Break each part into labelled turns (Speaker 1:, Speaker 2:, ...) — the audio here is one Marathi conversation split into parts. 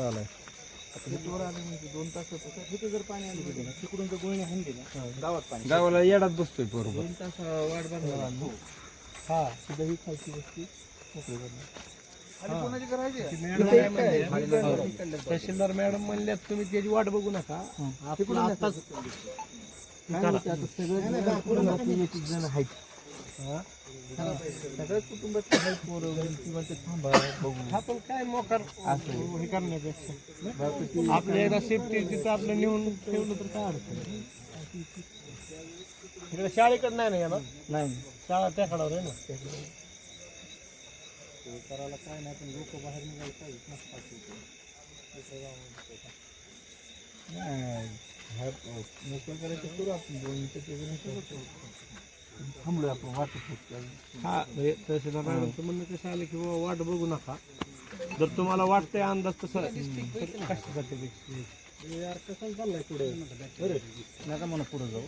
Speaker 1: आलाय आता हे आलं म्हणजे दोन तिथे जर पाणी आलं तिथे ना तिकडून जर गोळणी हाणली ना गावात पाणी.
Speaker 2: गावाला येडात बसतोय बरोबर
Speaker 1: दोन तास वाट बघा हा. सुद्धा ही खालची वस्ती. मोकळी
Speaker 3: तहसीलदार मॅडम म्हणल्यात तुम्ही त्याची वाट बघू नका. आपलं
Speaker 1: सगळं एक जण आहेत. सगळ्याच कुटुंबात काही पोरं किंवा ते थांबा बघू.
Speaker 3: हा पण काय मोकार असं हे करण्यापेक्षा? आपल्या एकदा सेफ्टी तिथं आपलं नेऊन ठेवलं तर काय अडचण नाही. इकडे शाळेकडे नाही ना येणार?
Speaker 1: नाही.
Speaker 3: शाळा त्या कडावर आहे ना?
Speaker 1: करायला काय नाही पण लोक बाहेर निघायला पाहिजेत ना मोकळं करायचं करू आपण दोन ते थांबलो आपण वाटत.
Speaker 3: हा म्हणजे तहसीलदार मॅडमचं म्हणणं कसं आलं की बाबा वाट बघू नका. जर तुम्हाला वाटतंय अंदाज तसं
Speaker 1: नका म्हणा पुढे जाऊ.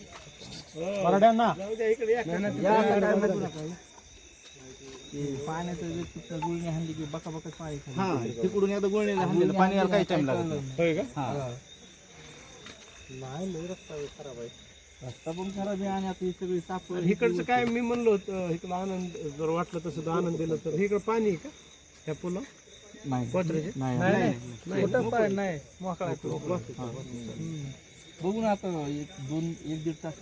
Speaker 1: नका. ते पाण्याचं जे तिथं गुळणी हाणली की बका बका पाणी. तिकडून एकदा गुळणी हाणलेलं पाणी यायला काही टाइम लागत नाही.
Speaker 3: होय का?
Speaker 1: हा. नाही लय रस्ता खराब आहे. रस्ता पण खराब आहे आणि आता ही सगळी साप
Speaker 3: आणि इकडचं काय मी म्हणलो होतं इकडं आनंद जर वाटलं तसं तर आनंद दिलं तर. इकडं पाणी आहे का? ह्या पुला
Speaker 1: नाही. मोकळा. आहे तो. बघू ना आता एक दोन एक दीड तास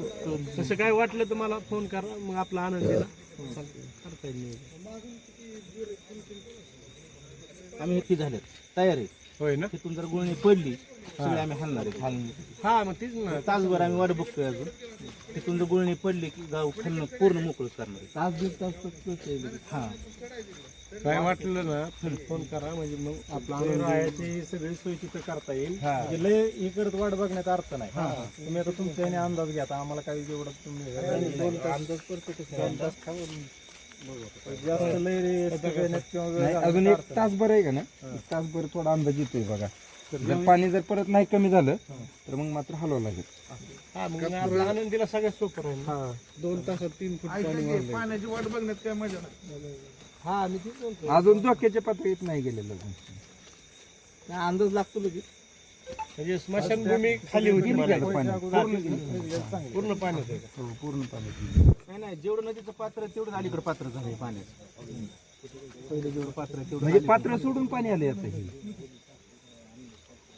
Speaker 3: तसं काय वाटलं तर मला फोन करा मग आपला आनंद दिला. चालतंय. करता येईल. नियोजन.
Speaker 1: आम्ही हे झाले तयार आहे.
Speaker 3: होय ना?
Speaker 1: तिथून जर गुळणी पडली सगळे आम्ही हालणार आहे हालून
Speaker 3: हा मग तीच ना.
Speaker 1: तासभर आम्ही वाट बघतोय अजून. तिथून जर गुळणी पडली की गाव खालनं पूर्ण मोकळं करणार तास दीड तास हा.
Speaker 3: काय वाटलं ना तर फोन करा म्हणजे मग आपला आनंद
Speaker 4: राहायची सगळी सोय तिथं करता येईल.
Speaker 1: हा.
Speaker 4: म्हणजे लय इकडे वाट बघण्यात अर्थ नाही. तुम्ही आता तुमच्या ह्याने अंदाज घ्या आता आम्हाला काही जेवढं तुम्ही
Speaker 1: अंदाज करतो
Speaker 4: दोन तास खाऊन जास्त लय सगळ्यांना किंवा वेळ
Speaker 2: नाही
Speaker 4: घालवण्यात
Speaker 2: अजून एक
Speaker 4: अर्थ
Speaker 2: तासभर आहे का ना? एक तासभर थोडा अंदाज येतोय बघा. जर पाणी जर परत नाही कमी झालं तर मग मात्र हलवावं लागेल.
Speaker 3: हा मग आपला आनंद दिला सगळ्यात सोपं राहील. दोन तासात तीन फूट पाणी वाढलंय.
Speaker 4: पाण्याची वाट बघण्यात काय मजा नाही.
Speaker 3: हा मी तीच बोलतो
Speaker 2: अजून धोक्याच्या पातळीत नाही गेलेलं अजून.
Speaker 1: नाही, अंदाज लागतो लगेच.
Speaker 3: म्हणजे स्मशानभूमी खाली होती
Speaker 2: गेलं पाणी.
Speaker 3: पूर्ण का?
Speaker 2: हो, पूर्ण पाणी
Speaker 1: नाही नाही जेवढं नदीचं पात्र आहे तेवढं अलीकडे पात्र झालंय पाण्याचं. पहिलं जेवढं पात्र आहे तेवढं
Speaker 2: म्हणजे पात्र सोडून पाणी आले आता हे.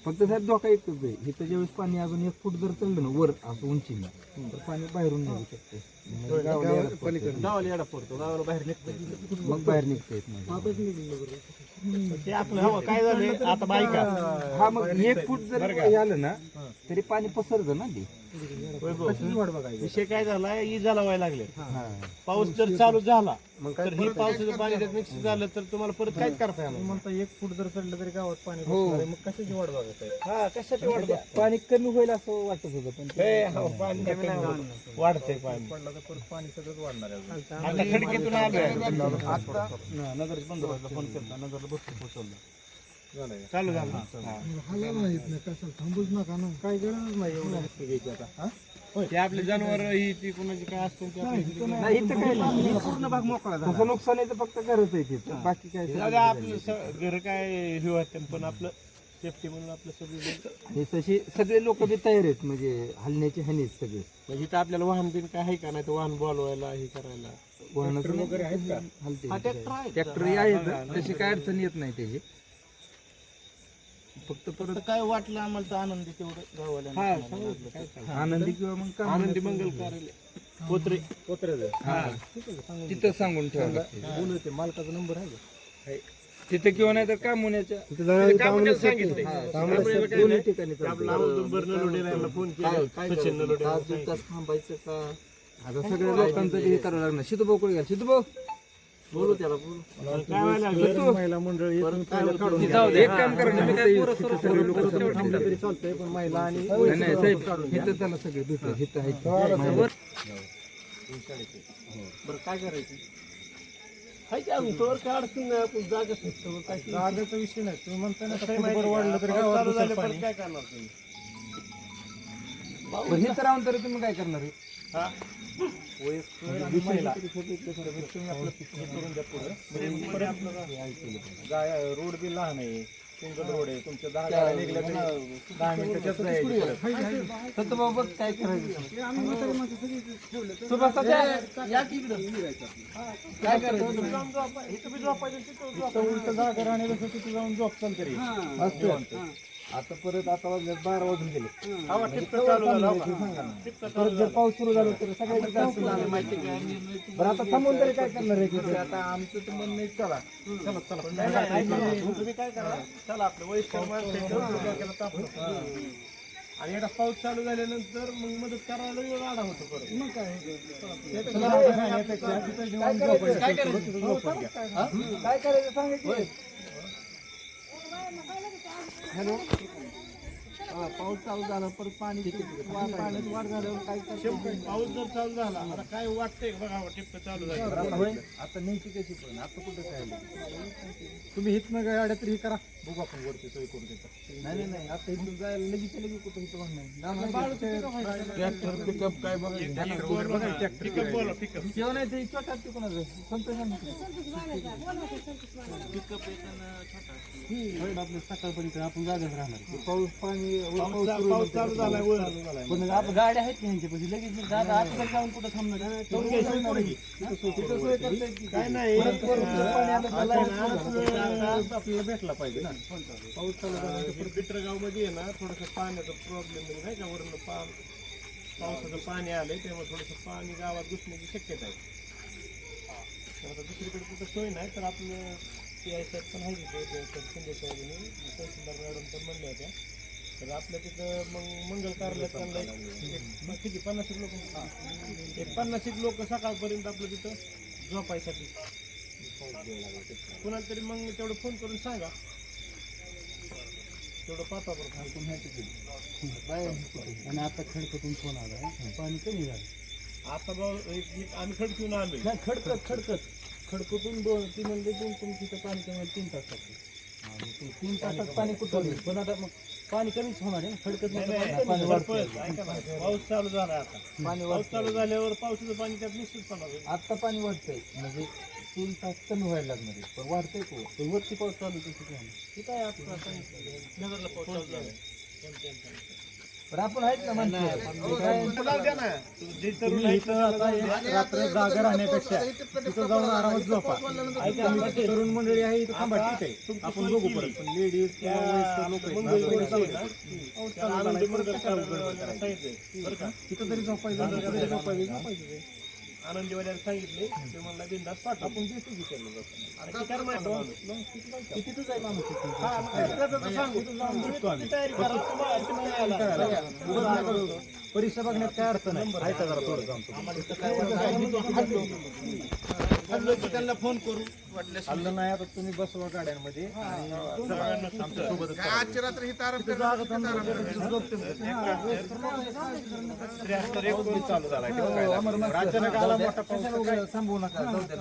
Speaker 2: फक्त साहेब धोका एकच आहे. इथं ज्यावेळेस पाणी अजून एक फूट जर चढलं ना वर असं उंचीला तर पाणी बाहेरून निघू शकते. मग गावाला येडा पडतो.
Speaker 1: गावाला येडा पडतो. गावाला बाहेर निघतं
Speaker 2: मग बाहेर निघता येत नाही.
Speaker 3: ते आपलं हवं काय झालं आता बायका
Speaker 2: हा मग एक फूट जर हे आलं ना तरी पाणी पसरतं ना ते.
Speaker 3: विषय काय झाला इजाला व्हायला लागले. पाऊस जर चालू झाला तर ही पावसाचं पाणी त्यात मिक्स झालं तर तुम्हाला परत काहीच करता येणार नाही.
Speaker 4: म्हणता एक फूट जर चढलं तरी गावात पाणी
Speaker 2: हो.
Speaker 4: घुसणार आहे. मग कशाची वाट बघत आहे?
Speaker 3: हा कशाची वाट बघ
Speaker 2: पाणी कमी होईल असं वाटत होतं पण ते-
Speaker 3: हे, हो, पाणी कमी होतं. वाढतंय पाणी.
Speaker 4: पडला तर परत पाणी सगळंच वाढणार आहे अजून.
Speaker 3: आता खडकीतून आलोय.
Speaker 1: आता नगर पंधराला फोन केला नगरला बसतो पोहोचवलं
Speaker 3: चालू झालं.
Speaker 4: काय गरज नाही एवढं. घ्यायची आता
Speaker 3: ते आपले जनावर ही ती कुणाची काय असते ते आपल्या
Speaker 2: नाही. इथं काय नाही. पूर्ण भाग मोकळा तसं नुकसान आहे तर फक्त घरच आहे तिथं. बाकी काय
Speaker 3: आपलं स- घर काय हे होतं पण आपलं सेफ्टी म्हणून आपलं सगळं
Speaker 2: हे तशी सगळे लोक बी तयार आहेत म्हणजे हलण्याची हानीच सगळे.
Speaker 3: म्हणजे इथं आपल्याला वाहन बिन काय आहे का नाही? तर वाहन बोलवायला हे करायला.
Speaker 2: वाहनाचं वगैरे आहेत का?
Speaker 1: ट्रॅक्टर आहे.
Speaker 2: ट्रॅक्टर आहेत तशी काय अडचण येत नाही त्याची. फक्त परत
Speaker 1: काय वाटलं आम्हाला तर आनंदी तेवढं गावाला
Speaker 2: आनंदी किंवा मग काम
Speaker 3: आनंदी मंगल कार्यालय. पोत्रे
Speaker 2: तिथं सांगून ठेवा
Speaker 4: बोलू ते मालकाचा नंबर आहे?
Speaker 2: तिथं किंवा नाही तर कामोण्याच्या
Speaker 3: कामण्याला सांगितलंय.
Speaker 2: दोन्ही ठिकाणी
Speaker 3: आपला अमोल नलोडे यांना फोन केला. सचिन नलोडे
Speaker 1: तास दीड तास थांबायचं का?
Speaker 2: आता सगळ्या लोकांचं हे करावं लागणार. सिद्धू भाऊ कुठे गेला? सिद्धू भाऊ
Speaker 1: बोलू त्याला बोलू.
Speaker 3: काय व्हायला
Speaker 4: महिला मंडळ इथून पहिलं काढून
Speaker 2: एक काम करा ना, फक्त इथं सगळे लोक
Speaker 4: थांबलं तरी चालतंय पण महिला आणि
Speaker 2: नाही नाही साहेब इथं चला सगळे भेटू इथं आहेत तीनशे अडीचशे
Speaker 1: बरं काय करायचं?
Speaker 3: हाय की अजून तोवर काय अडचण नाही आपण जागा तोवर काय
Speaker 4: जागेचा विषय नाही. तुम्ही म्हणता ना
Speaker 3: कसं आहे
Speaker 4: फुटभर
Speaker 3: माहिती
Speaker 4: वाढलं? तरी
Speaker 3: पाऊस
Speaker 4: गावात
Speaker 3: चालू
Speaker 4: दुसरं
Speaker 3: झाले
Speaker 4: पाणी.
Speaker 3: परत काय करणार तुम्ही?
Speaker 2: हे राहून तरी तुम्ही काय करणार आहे?
Speaker 3: हा.
Speaker 4: गाय रोड बी लहान आहे सिंगल रोड आहे तुमच्या दहा गाड्या निघल्या तरी दहा मिनिटाच्याच जायची परत.
Speaker 2: सत्य बाबा बघ काय करायचं. सुभाषाच्या या की. काय करायचं?
Speaker 4: इथं उलट जागा राहण्यापेक्षा तिथे जाऊन झोप चाल तरी
Speaker 2: असतं. आता परत आता वाजले बारा वाजून गेले.
Speaker 3: हवा टिपकं चालू झालं हो का?
Speaker 2: सांगा ना.
Speaker 3: टिपकं चालू
Speaker 2: परत जर पाऊस सुरू झाला तर सगळ्याची झालं.
Speaker 1: माहिती निर्णय
Speaker 2: बरं आता थांबून तरी काय करणार आहे?
Speaker 1: आता आमचं तर म्हणणं आहे, चला.
Speaker 4: चला चला.
Speaker 3: नाही, नाही, नाही, नाही. तुम्ही काय करा? चला आपलं वयस्कर माणसं आहे, तेवढं डोक्याला ताप नको. आणि एकदा पाऊस चालू झाल्यानंतर मग मदत करायला वेळ आडा होतो परत.
Speaker 1: मग काय?
Speaker 4: चला.
Speaker 2: काय करायचं? काय करायचं? सांगा की.
Speaker 1: हा, पाऊस चालू झाला परत पाणी पाण्यात वाढ झाल्यावर काय करतो
Speaker 3: पाऊस जर चालू झाला आता काय वाटतंय बघा टिपकं चालू झालं.
Speaker 2: आता न्यायची कशी पण आता कुठं काय?
Speaker 4: तुम्ही हिथनं गाड्या तरी करा. बघू आपण वरती सोय करू देतो
Speaker 2: नाही नाही नाही. आता इथून जायला लगेच लगेच कुठं इथं म्हणणार ट्रॅक्टर पिकअप काय बघायचं
Speaker 3: पिकअप बोला पिकअप
Speaker 2: जेवण आहे ते छोटा कोणाचं संतोष
Speaker 1: पिकअप येताना छोटा
Speaker 2: आपलं सकाळपर्यंत आपण जागेच राहणार. पाऊस पाणी
Speaker 3: पाऊस पाऊस चालू झालाय वर
Speaker 2: पण आपण गाड्या आहेत त्यांच्या पैसे लगेच मग दादा आता जाऊन कुठं थांबणार
Speaker 3: जाऊन घ्या, सोय करून घे.
Speaker 2: तिथं सोय करता येते.
Speaker 3: काय नाही.
Speaker 2: परत परत पाणी आलं तर लाईट
Speaker 4: आज आपल्याला भेटला पाहिजे ना.
Speaker 3: पाऊस चालू झाला. पित्रगाव मध्ये आहे ना. थोडस पाण्याचा प्रॉब्लेम नाही का? वरून पा पावसाचं पाणी आलंय त्यामुळे थोडस पाणी गावात घुसण्याची शक्यता आहे. तर आता दुसरीकडे कुठं सोय नाही तर आपलं पी आय साहेब पण आहे तिथे. शिंदे साहेबांनी तहसीलदार मॅडम पण म्हणल्या होत्या. तर आपल्या तिथं मग मंगल कार्यालयात एक- मग किती पन्नास एक लोक एक पन्नास एक लोक सकाळपर्यंत आपलं तिथं झोपायसाठी. कुणाला तरी मग तेवढं फोन करून सांगा. तेवढं पाहता बरं
Speaker 2: आहे कुठे? आणि आता खडकतून फोन आला पाणी कमी झालं.
Speaker 3: आता भाऊ एक- आम्ही खडकून
Speaker 2: नाही खडकत खडकत. खडकतून दोन ती म्हणजे दोन तीन तिथं पाणी कमी तीन तास आणि ते तीन तासात पाणी कुठं होईल? पण आता मग पाणी कमीच होणार आहे. खडकत
Speaker 3: नाही,
Speaker 2: तर पाणी.
Speaker 3: पाऊस चालू झाला आता
Speaker 2: पाणी
Speaker 3: पाऊस चालू झाल्यावर पावसाचं पाणी त्यात निश्चितपणा होईल
Speaker 2: आता पाणी वाढतंय. म्हणजे तीन तास कमी व्हायला लागणार आहे. पण वाढतंय तो. पण वरती पाऊस चालू कसं काय
Speaker 3: काय आता नगरला पाऊस चालू झाला
Speaker 2: पण आपण आहेत ना
Speaker 4: तुम्ही इथं आता एक रात्र जागा राहण्यापेक्षा तिथं जाऊन आरामात झोपा. ऐका आम्ही तरुण मंडळी आहे इथं थांबा ठीक आहे. आपण बघू परत. पण लेडीज किंवा वयस्कर लोक आहेत तिथं तरी झोपायचं तिथं तरी झोपायचं.
Speaker 3: आनंदीवाल्याला सांगितले ते म्हणला बिंदास पाठव.
Speaker 4: आपण देतो की त्यांना.
Speaker 3: आणि माहिती
Speaker 2: आहे माणूस तिथे.
Speaker 3: हा, मग काय करायचं तर सांगू. तुम्ही तुमची तयारी करा. तुम्हाला
Speaker 4: करू. परीक्षा बघण्यात काय अर्थ नाही ऐका जरा थोडं जाऊन?
Speaker 1: त्यांना फोन करू. वाटल्यास
Speaker 4: नाही आता तुम्ही बसवा गाड्यांमध्ये आणि
Speaker 1: रात्री ही
Speaker 4: अचानक आला मोठा पाऊस.
Speaker 2: थांबवू नका. जाऊ द्या.